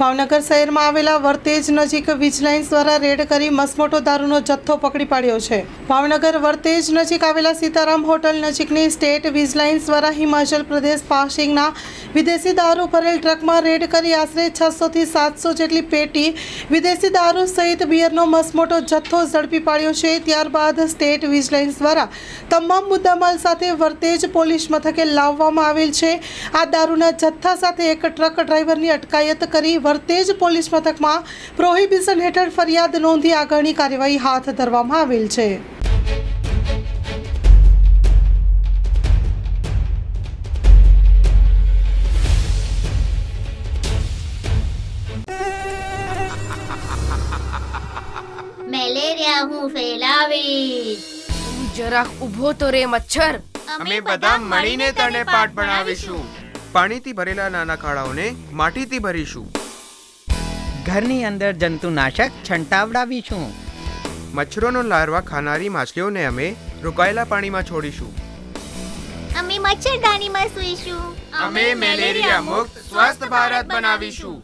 ભાવનગર શહેરમાં આવેલા વર્તેજ નજીક વિજિલન્સ દ્વારા રેડ કરી મસમોટો દારૂનો જથ્થો પકડી પાડ્યો છે. ભાવનગર વર્તેજ નજીક આવેલા સીતારામ હોટલ નજીકની સ્ટેટ વિજિલન્સ દ્વારા હિમાચલ પ્રદેશ પાસિંગના વિદેશી દારૂ ભરેલ ટ્રકમાં રેડ કરી આશરે છસોથી સાતસો જેટલી પેટી વિદેશી દારૂ સહિત બિયરનો મસમોટો જથ્થો ઝડપી પાડ્યો છે. ત્યારબાદ સ્ટેટ વિજિલન્સ દ્વારા તમામ મુદ્દામાલ સાથે વર્તેજ પોલીસ મથકે લાવવામાં આવેલ છે. આ દારૂના જથ્થા સાથે એક ટ્રક ડ્રાઈવરની અટકાયત કરી વર્તેજ પોલીસ મથકમાં પ્રોહિબિશન હેઠળ ફરિયાદ નોંધી આગળની કાર્યવાહી હાથ ધરવામાં આવેલ છે. મેલેરિયા હું ફેલાવીશ. તું જરાક ઊભો તો રે મચ્છર. અમે બધા મળીને તને પાઠ ભણાવીશું. પાણીથી ભરેલા નાના ખાડાઓને માટીથી ભરીશું. ઘરની અંદર જંતુનાશક છંટાવડાવીશું. મચ્છરોનો લાર્વા ખાનારી માછલીઓને અમે રોકાયેલા પાણીમાં છોડીશું. અમે મચ્છરદાનીમાં સૂઈશું. અમે મેલેરિયા મુક્ત સ્વસ્થ ભારત બનાવીશું.